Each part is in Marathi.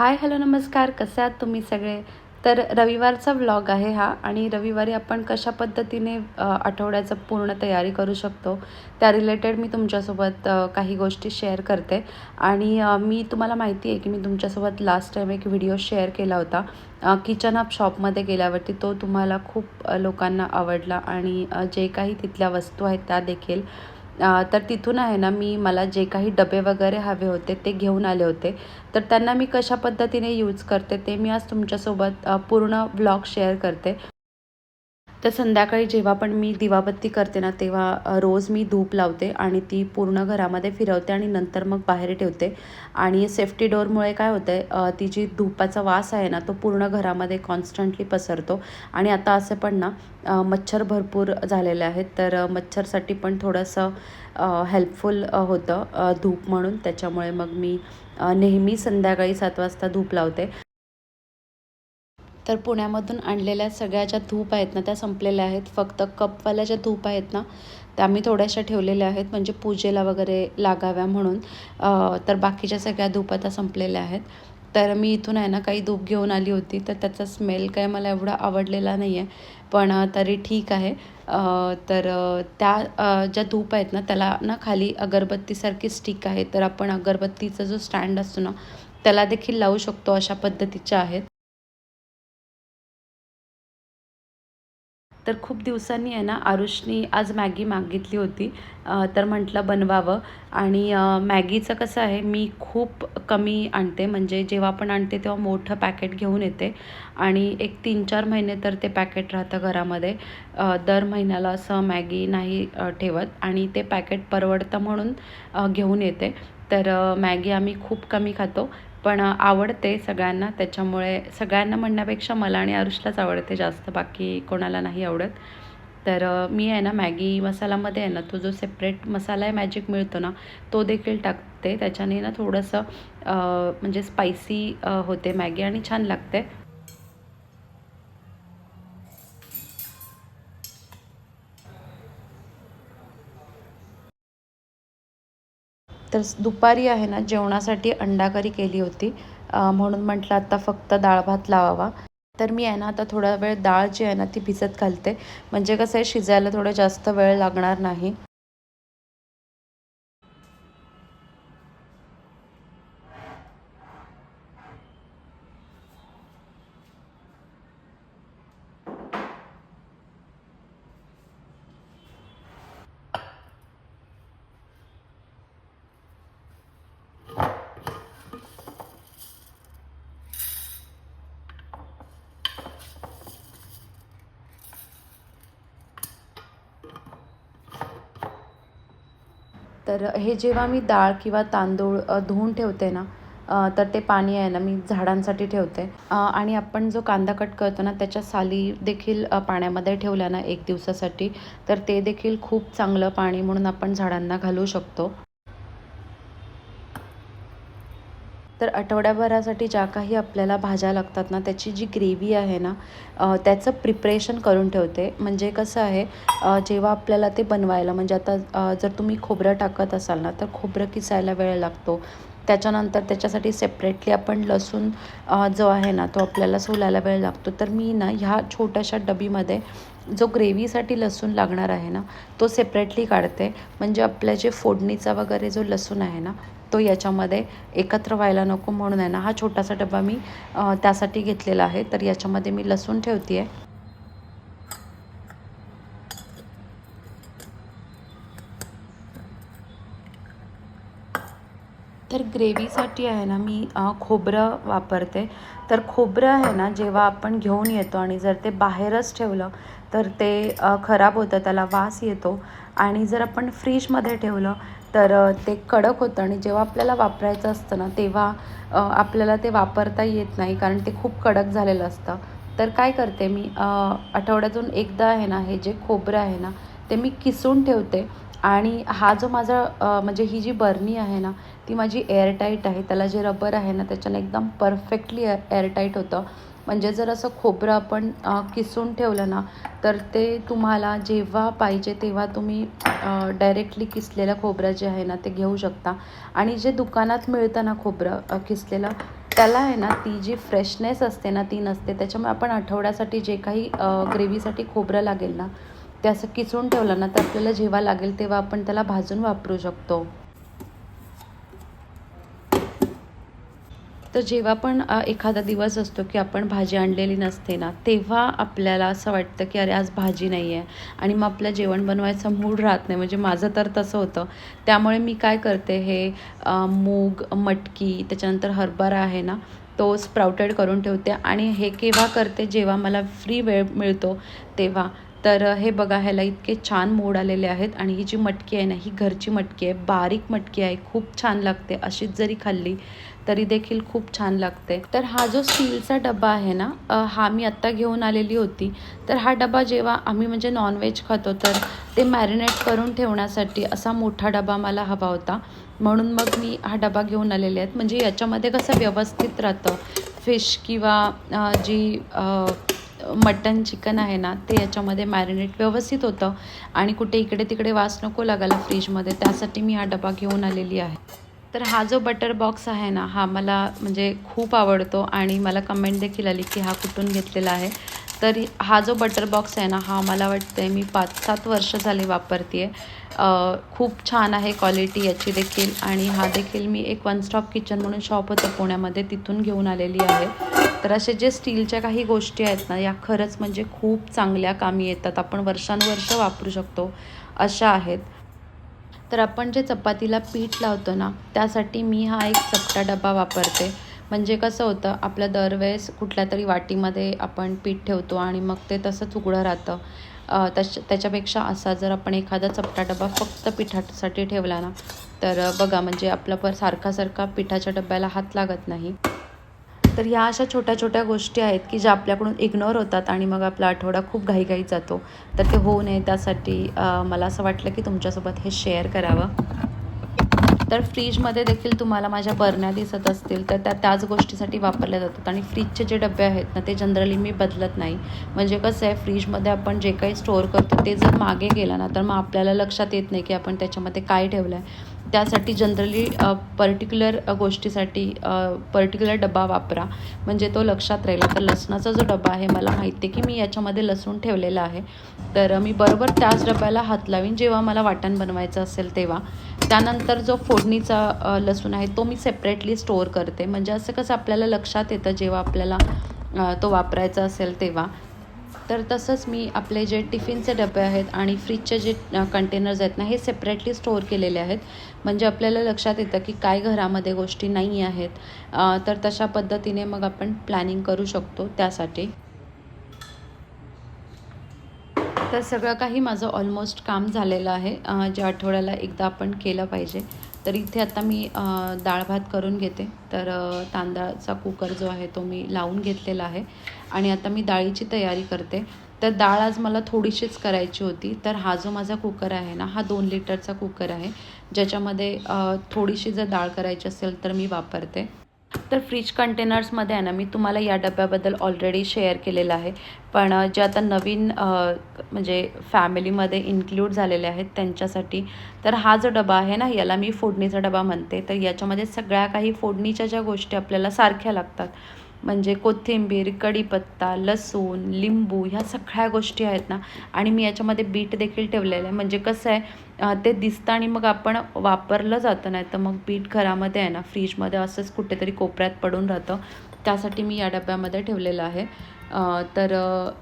हाय हॅलो नमस्कार. कसे आहात तुम्ही सगळे? तर रविवारचा व्लॉग आहे हा आणि रविवारी आपण कशा पद्धतीने आठवड्याचं पूर्ण तयारी करू शकतो त्या रिलेटेड मी तुमच्यासोबत काही गोष्टी शेअर करते. आणि मी तुम्हाला माहिती आहे की मी तुमच्यासोबत लास्ट टाईम एक व्हिडिओ शेअर केला होता. किचन अप शॉपमध्ये गेल्यावरती तो तुम्हाला खूप लोकांना आवडला आणि जे काही तिथल्या वस्तू आहेत त्या देखील तर तिथून आहे ना मी मला जे काही डबे वगैरे हवे होते ते घेऊन आले होते. तर त्यांना मी कशा पद्धतीने यूज करते ते मी आज तुमच्यासोबत पूर्ण ब्लॉग शेअर करते. तर संध्याकाळी जेव्हा पण मी दिवाबत्ती करते ना तेव्हा रोज मी धूप लावते आणि ती पूर्ण घरामध्ये फिरवते आणि नंतर मग बाहेर ठेवते. आणि सेफ्टी डोअरमुळे काय होतं आहे ती जी धूपाचा वास आहे ना तो पूर्ण घरामध्ये कॉन्स्टंटली पसरतो. आणि आता असं पण ना मच्छर भरपूर झालेले आहेत. तर मच्छरसाठी पण थोडंसं हेल्पफुल होतं धूप म्हणून. त्याच्यामुळे मग मी नेहमी संध्याकाळी सात वाजता धूप लावते. तर पुण्यामधून आणलेल्या सगळ्या ज्या धूप आहेत ना त्या संपलेल्या आहेत. फक्त कपवाल्या ज्या धूप आहेत ना त्या मी थोड्याशा ठेवलेल्या आहेत. म्हणजे पूजेला वगैरे लागाव्या म्हणून. तर बाकीच्या सगळ्या धूप आता संपलेल्या आहेत. तर मी इथून आहे ना काही धूप घेऊन आली होती तर त्याचा स्मेल काय मला एवढा आवडलेला नाही आहे पण तरी ठीक आहे. तर त्या ज्या धूप आहेत ना त्याला ना खाली अगरबत्तीसारखी स्टिक आहे. तर आपण अगरबत्तीचा जो स्टँड असतो ना त्याला देखील लावू शकतो अशा पद्धतीच्या आहेत. तर खूप दिवसांनी आहे ना आरुषनी आज मॅगी मागितली होती. तर म्हटलं बनवावं. आणि मॅगीचं कसं आहे मी खूप कमी आणते. म्हणजे जेव्हा पण आणते तेव्हा मोठं पॅकेट घेऊन येते. आणि एक तीन चार महिने तर ते पॅकेट राहतं घरामध्ये. दर महिन्याला असं मॅगी नाही ठेवत. आणि ते पॅकेट परवडतं म्हणून घेऊन येते. तर मॅगी आम्ही खूप कमी खातो. पण आवडते सगळ्यांना. त्याच्यामुळे सगळ्यांना म्हणण्यापेक्षा मला आणि आरुषलाच आवडते जास्त. बाकी कोणाला नाही आवडत. तर मी आहे ना मॅगी मसालामध्ये आहे ना तो जो सेपरेट मसाला आहे मॅजिक मिळतो ना तो देखील टाकते. त्याच्याने ना थोडंसं म्हणजे स्पायसी होते मॅगी आणि छान लागते. तर दुपारी आहे ना जेवणासाठी अंडाकरी केली होती. म्हणून म्हटलं आता फक्त डाळ भात लावावा. तर मी आहे ना आता थोडा वेळ डाळ जी आहे ना ती भिजत घालते. म्हणजे कसं आहे शिजायला थोडं जास्त वेळ लागणार नाही. तर हे जेव्हा मी डाळ किंवा तांदूळ धुवून ठेवते ना तर ते पाणी आहे ना मी झाडांसाठी ठेवते. आणि आपण जो कांदा कट करतो ना त्याच्या साली देखील पाण्यामध्ये ठेवल्या ना एक दिवसासाठी तर ते देखील खूप चांगलं पाणी म्हणून आपण झाडांना घालू शकतो. तर आठवड्याभरासाठी ज्या काही आपल्याला भाज्या लागतात ना त्याची जी ग्रेव्ही आहे ना त्याचं प्रिपरेशन करून ठेवते. म्हणजे कसं आहे जेव्हा आपल्याला ते बनवायला म्हणजे आता जर तुम्ही खोबरं टाकत असाल ना तर खोबरं किसायला वेळ लागतो. त्याच्यानंतर त्याच्यासाठी सेपरेटली आपण लसूण जो आहे ना तो आपल्याला सोलायला वेळ लागतो. तर मी ना ह्या छोट्याशा डबीमध्ये जो ग्रेव्हीसाठी लसूण लागणार आहे ना तो सेपरेटली काढते. म्हणजे आपल्या जे फोडणीचा वगैरे जो लसूण आहे ना तो याच्यामध्ये एकत्र व्हायला नको म्हणून आहे ना हा छोटासा डबा मी त्यासाठी घेतलेला आहे. तर याच्यामध्ये मी लसूण ठेवते आहे तर ग्रेव्हीसाठी आहे ना मी खोबरं वापरते. तर खोबरं आहे ना जेव्हा आपण घेऊन येतो आणि जर ते बाहेरच ठेवलं तर ते खराब होतं त्याला वास येतो. आणि जर आपण फ्रीजमध्ये ठेवलं तर ते कडक होतं. आणि जेव्हा आपल्याला वापरायचं असतं ना तेव्हा आपल्याला ते वापरता येत नाही कारण ते खूप कडक झालेलं असतं. तर काय करते मी आठवड्यातून एकदा आहे ना हे जे खोबरं आहे ना ते मी किसून ठेवते. आणि हा जो माझा म्हणजे ही जी बर्नी आहे ना ती माझी एअरटाईट आहे. त्याला जे रबर आहे ना त्याच्याने एकदम परफेक्टली एअर एअरटाईट होतं. म्हणजे जर असं खोबरं आपण किसून ठेवलं ना तर ते तुम्हाला जेव्हा पाहिजे तेव्हा तुम्ही डायरेक्टली किसलेलं खोबरं जे आहे ना ते घेऊ शकता. आणि जे दुकानात मिळतं ना खोबरं किसलेलं त्याला आहे ना ती जी फ्रेशनेस असते ना ती नसते. त्याच्यामुळे आपण आठवड्यासाठी जे काही ग्रेव्हीसाठी खोबरं लागेल ना ते असं किसून ठेवलं ना तर आपल्याला जेव्हा लागेल तेव्हा आपण त्याला भाजून वापरू शकतो. तर जेव्हा पण एखादा दिवस असतो की आपण भाजी आणलेली नसते ना तेव्हा आपल्याला असं वाटतं की अरे आज भाजी नाही आहे आणि मग आपलं जेवण बनवायचा मूड राहत नाही. म्हणजे माझं तर तसं होतं. त्यामुळे मी काय करते हे मूग मटकी त्याच्यानंतर हरभरा आहे ना तो स्प्राउटेड करून ठेवते आणि हे केव्हा करते जेव्हा मला फ्री वेळ मिळतो तेव्हा. तर हे बघा ह्याला इतके छान मोड आलेले आहेत आणि ही जी मटकी आहे ना ही घरची मटकी आहे बारीक मटकी आहे खूप छान लागते. अशीच जरी खाल्ली तरी देखील खूप छान लागते. तर हा जो स्टीलचा डबा आहे ना हा मी आत्ता घेऊन आलेली होती. तर हा डबा जेव्हा आम्ही म्हणजे नॉनव्हेज खातो तर ते मॅरिनेट करून ठेवण्यासाठी असा मोठा डबा मला हवा होता. म्हणून मग मी हा डबा घेऊन आलेले आहेत. म्हणजे याच्यामध्ये कसं व्यवस्थित राहतं फिश किंवा जी मटन चिकन आहे ना ते याच्यामध्ये मॅरिनेट व्यवस्थित होतं. आणि कुठे इकडे तिकडे वास नको लागायला फ्रीजमध्ये त्यासाठी मी हा डबा घेऊन आलेली आहे. तर हा जो बटर बॉक्स आहे ना हा मला म्हणजे खूप आवडतो आणि मला कमेंट देखील आली की हा कुठून घेतलेला आहे. तर हा जो बटर बॉक्स आहे ना हा मला वाटतं मी पाच सात वर्ष झाली वापरते आहे खूप छान आहे क्वालिटी याची देखील आणि हा देखील मी एक वन स्टॉप किचन म्हणून शॉप होतं पुण्यामध्ये तिथून घेऊन आलेली आहे. तर असे जे स्टीलच्या काही गोष्टी आहेत ना या खरंच म्हणजे खूप चांगल्या कामी येतात. आपण वर्षानुवर्ष वापरू शकतो. अशा आहेत. तर आपण जे चपातीला पीठ लावतो ना त्यासाठी मी हा एक चपटा डबा वापरते. म्हणजे कसं होतं आपल्या दरवेळेस कुठल्या तरी वाटीमध्ये आपण पीठ ठेवतो आणि मग ते तसंच उघडं राहतं. तश त्याच्यापेक्षा असा जर आपण एखादा चपटा डबा फक्त पिठासाठी ठेवला ना तर बघा म्हणजे आपला पर सारखा सारखा पिठाच्या डब्याला हात लागत नाही. तर ह्या अशा छोट्या छोट्या गोष्टी आहेत की ज्या आपल्याकडून इग्नोर होतात आणि मग आपला आठवडा खूप घाईघाईत जातो. तर ते होऊ नये त्यासाठी मला असं वाटलं की तुमच्यासोबत हे शेअर करावं. तर फ्रीजमध्ये देखील तुम्हाला माझ्या बरण्या दिसत असतील तर त्या त्याच गोष्टीसाठी वापरल्या जातात. आणि फ्रीजचे जे डबे आहेत ना ते जनरली मी बदलत नाही. म्हणजे कसं आहे फ्रीजमध्ये आपण जे काही स्टोअर करतो ते जर मागे गेलं ना तर मग आपल्याला लक्षात येत नाही की आपण त्याच्यामध्ये काय ठेवलं आहे त्यासाठी जनरली पर्टिक्युलर गोष्टीसाठी पर्टिक्युलर डबा वापरा. म्हणजे तो लक्षात राहील. तर लसणाचा जो डबा आहे मला माहिती आहे की मी याच्यामध्ये लसूण ठेवलेला आहे. तर मी बरोबर त्याच डब्याला हात लावीन जेव्हा मला वाटण बनवायचं असेल तेव्हा. त्यानंतर जो फोडणीचा लसूण आहे तो मी सेपरेटली स्टोअर करते. म्हणजे असं कसं आपल्याला लक्षात येतं जेव्हा आपल्याला तो वापरायचा असेल तेव्हा. तर तसंच मी आपले जे टिफिनचे डबे आहेत आणि फ्रीजचे जे कंटेनर्स आहेत ना हे सेपरेटली स्टोअर केलेले आहेत. म्हणजे आपल्याला लक्षात येतं की काय घरामध्ये गोष्टी नाही आहेत. तर तशा पद्धतीने मग आपण प्लॅनिंग करू शकतो त्यासाठी. तर सगळं काही माझं ऑलमोस्ट काम झालेलं आहे. ज्या आठवड्याला एकदा आपण केलं पाहिजे. तर इथे आता मी डाळ भात करून घेते. तर तांदळाचा कुकर जो आहे तो मी लावून घेतलेला आहे. आणि आता मी डाळीची तयारी करते. तर डाळ आज मला थोडीशीच करायची होती. तर हा जो माझा कुकर आहे ना हा दोन लिटरचा कुकर आहे. ज्याच्यामध्ये थोडीशी जर डाळ करायची असेल तर मी वापरते. तर फ्रीज कंटेनर्समध्ये आहे ना मी तुम्हाला या डब्याबद्दल ऑलरेडी शेअर केलेलं आहे. पण जे आता नवीन म्हणजे फॅमिलीमध्ये इन्क्लूड झालेले आहेत त्यांच्यासाठी तर हा जो डबा आहे ना याला मी फोडणीचा डबा म्हणते. तर याच्यामध्ये सगळ्या काही फोडणीच्या ज्या गोष्टी आपल्याला सारख्या लागतात. म्हणजे कोथिंबीर कढीपत्ता लसूण लिंबू ह्या सगळ्या गोष्टी आहेत ना. आणि मी याच्यामध्ये बीट देखील ठेवलेलं आहे. म्हणजे कसं आहे ते दिसतं आणि मग आपण वापरलं जातं नाही तर मग बीट घरामध्ये आहे ना फ्रीजमध्ये असंच कुठेतरी कोपऱ्यात पडून राहतं. त्यासाठी मी या डब्यामध्ये ठेवलेलं आहे. तर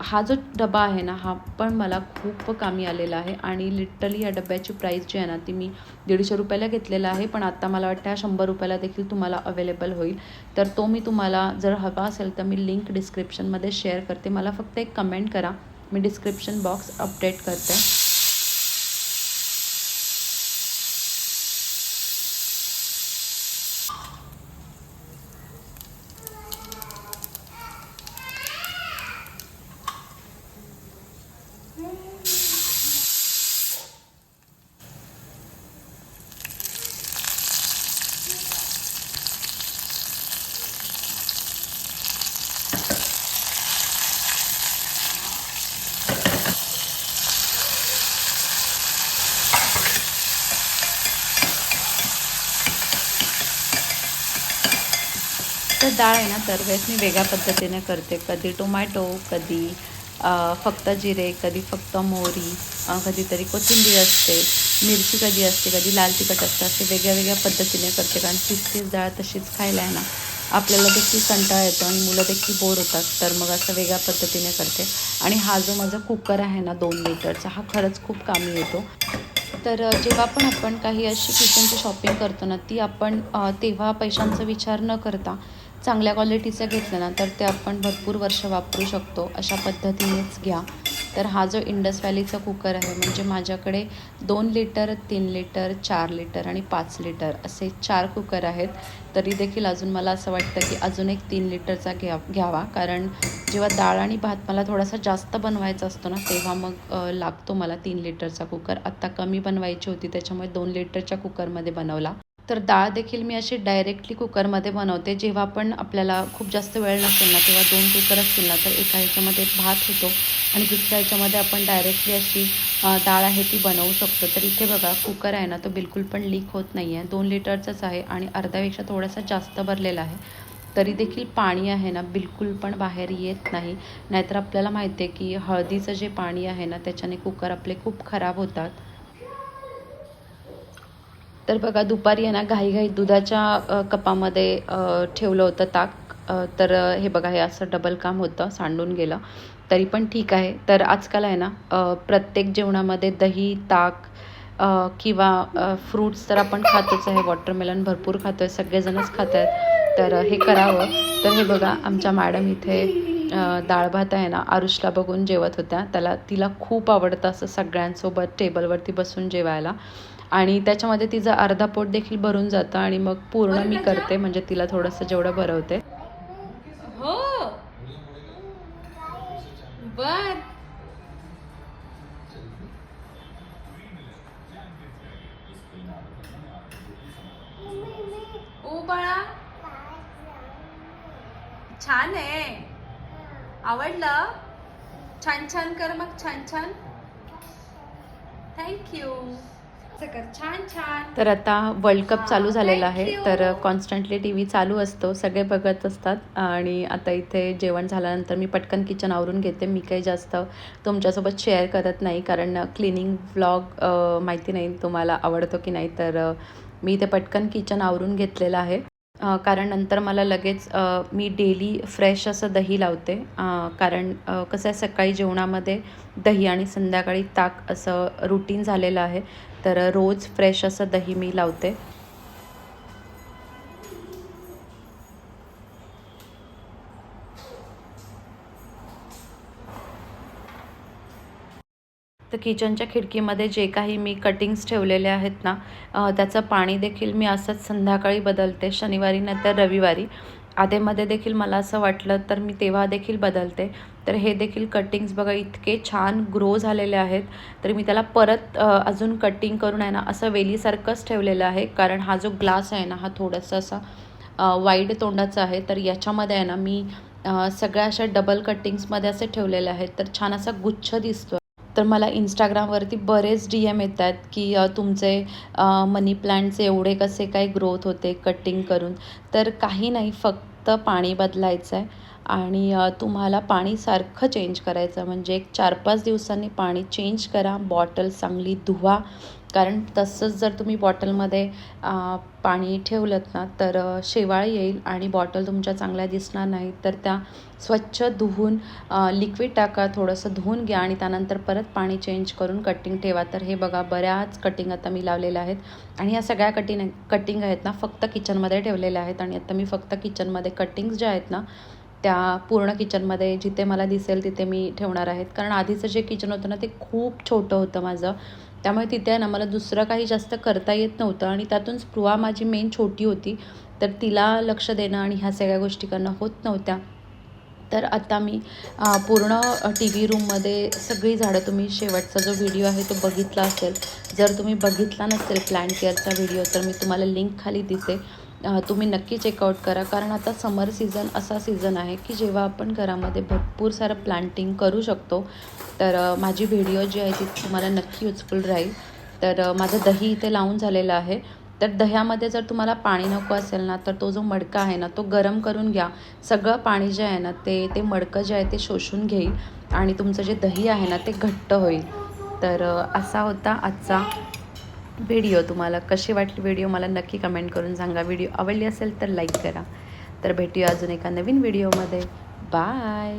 हा जो डबा आहे ना हा पण मला खूप कामी आलेला आहे आणि लिटरली या डब्याची प्राईस जी आहे ना ती मी दीडशे रुपयाला घेतलेला आहे. पण आत्ता मला वाटतं हा शंभर रुपयाला देखील तुम्हाला अवेलेबल होईल. तर तो मी तुम्हाला जर हवा असेल तर मी लिंक डिस्क्रिप्शनमध्ये शेअर करते. मला फक्त एक कमेंट करा. मी डिस्क्रिप्शन बॉक्स अपडेट करते. तर डाळ आहे ना दरवेळेस मी वेगळ्या पद्धतीने करते. कधी टोमॅटो कधी फक्त जिरे कधी फक्त मोहरी कधीतरी कोथिंबीर असते. मिरची कधी असते कधी लाल तिखट असतं. असे वेगळ्या वेगळ्या पद्धतीने करते. कारण तीच तीच डाळ तशीच खायला आहे ना आपल्याला देखील कंटाळा येतो आणि मुलं देखील बोर होतात. तर मग असं वेगळ्या पद्धतीने करते. आणि हा जो माझा कुकर आहे ना दोन लिटरचा हा खरंच खूप कामी येतो. तर जेव्हा पण आपण काही अशी किचनची शॉपिंग करतो ना ती आपण तेव्हा पैशांचा विचार न करता चांगल्या क्वालिटीचं घेतलं ना तर ते आपण भरपूर वर्ष वापरू शकतो. अशा पद्धतीनेच घ्या. तर हा जो इंडस व्हॅलीचा कुकर आहे म्हणजे माझ्याकडे दोन लिटर तीन लिटर चार लिटर आणि पाच लिटर असे चार कुकर आहेत. तरी देखील अजून मला असं वाटतं की अजून एक तीन लिटरचा घ्या घ्यावा. कारण जेव्हा डाळ आणि भात मला थोडासा जास्त बनवायचा असतो ना तेव्हा मग लागतो मला तीन लिटरचा कुकर आत्ता कमी बनवायची होती त्याच्यामुळे दोन लिटरच्या कुकरमध्ये बनवला. तर डाळ देखील मी अशी डायरेक्टली कुकरमध्ये बनवते. जेव्हा पण आपल्याला खूप जास्त वेळ नसेल ना तेव्हा दोन कुकर असतील ना तर एका ह्याच्यामध्ये भात होतो आणि दुसऱ्या ह्याच्यामध्ये आपण डायरेक्टली अशी डाळ आहे ती बनवू शकतो. तर इथे बघा कुकर आहे ना तो बिलकुल पण लीक होत नाही आहे दोन लिटरचाच आहे आणि अर्ध्यापेक्षा थोडासा जास्त भरलेला आहे. तरी देखील पाणी आहे ना बिलकुल पण बाहेर येत नाही. नाहीतर आपल्याला माहिती आहे की हळदीचं जे पाणी आहे ना त्याच्याने कुकर आपले खूप खराब होतात. तर बघा दुपारी आहे ना घाईघाई दुधाच्या कपामध्ये ठेवलं होतं ताक. तर हे बघा हे असं डबल काम होतं सांडून गेलं. तरी पण ठीक आहे. तर आजकाल आहे ना प्रत्येक जेवणामध्ये दही ताक किंवा फ्रूट्स तर आपण खातोच आहे. वॉटरमेलन भरपूर खातो आहे सगळेजणच खात आहेत. तर हे करावं. तर हे बघा आमच्या मॅडम इथे डाळ भात आहे ना आरुषला बघून जेवत होत्या. त्याला तिला खूप आवडतं असं सगळ्यांसोबत टेबलवरती बसून जेवायला. आणि त्याच्यामध्ये तिचं अर्धा पोट देखील भरून जातं आणि मग पूर्ण मी करते म्हणजे तिला थोडंसं जेवढं भरवते हो. बर. ओ बाळा. छान आहे. आवडलं? छान छान कर मग छान छान. थँक्यू तर आता वर्ल्ड कप चालू झालेला आहे. तर कॉन्स्टंटली टी व्ही चालू असतो. सगळे बघत असतात. आणि आता इथे जेवण झाल्यानंतर मी पटकन किचन आवरून घेते. मी काही जास्त तुमच्यासोबत शेअर करत नाही. कारण क्लिनिंग व्लॉग माहिती नाही तुम्हाला आवडतो की नाही. तर अ, मी इथे पटकन किचन आवरून घेतलेलं आहे. कारण नंतर मला लगेच मी डेली फ्रेश असं दही लावते. कारण कसं आहे सकाळी जेवणामध्ये दही आणि संध्याकाळी ताक असं रुटीन झालेलं आहे. तर रोज फ्रेश असं दही मी लावते. तर किचनच्या खिडकीमध्ये जे काही मी कटिंग्स ठेवलेले आहेत ना त्याचं पाणी देखील मी असंच संध्याकाळी बदलते. शनिवारी नाहीतर रविवारी. आधेमध्ये देखील मला असं वाटलं तर मी तेव्हा देखील बदलते. तर हे देखील कटिंग्स बघा इतके छान ग्रो झालेले आहेत. तर मी त्याला परत अजून कटिंग करून आहे ना असं वेलीसारखंच ठेवलेलं आहे. कारण हा जो ग्लास आहे ना हा थोडासा असा वाईड तोंडाचा आहे. तर याच्यामध्ये आहे ना मी सगळ्या अशा डबल कटिंग्समध्ये असे ठेवलेले आहेत. तर छान असा गुच्छ दिसतो तर मला इंस्टाग्रामवरती बरेच डी एम येतात की तुमचे मनी प्लांटचे एवढे कसे काय ग्रोथ होते कटिंग करून. तर काही नाही फक्त पाणी बदलायचं आहे आणि तुम्हाला पाणी सारखं चेंज करायचं म्हणजे एक चार पाच दिवसांनी पाणी चेंज करा बॉटल चांगली धुवा. कारण तसंच जर तुम्ही बॉटलमध्ये पाणी ठेवलं ना तर शेवाळ येईल आणि बॉटल तुमच्या चांगल्या दिसणार नाही. तर त्या स्वच्छ धुवून लिक्विड टाका थोडंसं धुवून घ्या आणि त्यानंतर परत पाणी चेंज करून कटिंग ठेवा. तर हे बघा बऱ्याच कटिंग आता मी लावलेल्या आहेत. आणि ह्या सगळ्या कटिंग कटिंग आहेत ना फक्त किचनमध्ये ठेवलेल्या आहेत. आणि आता मी फक्त किचनमध्ये कटिंग्स ज्या आहेत ना त्या पूर्ण किचनमध्ये जिथे मला दिसेल तिथे मी ठेवणार आहेत. कारण आधीचं जे किचन होतं ना ते खूप छोटं होतं माझं. त्यामुळे तिथे आहे ना मला दुसरं काही जास्त करता येत नव्हतं आणि त्यातून स्पृहा माझी मेन छोटी होती. तर तिला लक्ष देणं आणि ह्या सगळ्या गोष्टी करणं होत नव्हत्या. तर आता मी पूर्ण टी व्ही रूममध्ये सगळी झाडं तुम्ही शेवटचा जो व्हिडिओ आहे तो बघितला असेल. जर तुम्ही बघितला नसेल प्लॅन केअरचा व्हिडिओ तर मी तुम्हाला लिंक खाली दिसेल. तुम्ही नक्की चेकआउट करा. कारण आता समर सीझन असा सीझन आहे की जेव्हा आपण घरामध्ये भरपूर सारं प्लांटिंग करू शकतो तर माझी व्हिडिओ जी आहे ती तुम्हाला नक्की युजफुल राहील. तर माझं दही इथे लावून झालेलं आहे. तर दह्यामध्ये जर तुम्हाला पाणी नको असेल ना तर तो जो मडका आहे ना तो गरम करून घ्या. सगळं पाणी जे आहे ना ते ते मडकं जे आहे ते शोषून घेईल आणि तुमचं जे दही आहे ना ते घट्ट होईल. तर असा होता आजचा व्हिडिओ तुम्हाला कशी वाटली व्हिडिओ मला नक्की कमेंट करून सांगा. व्हिडिओ आवडली असेल तर लाईक करा. तर भेटूया अजून एका नवीन व्हिडिओमध्ये बाय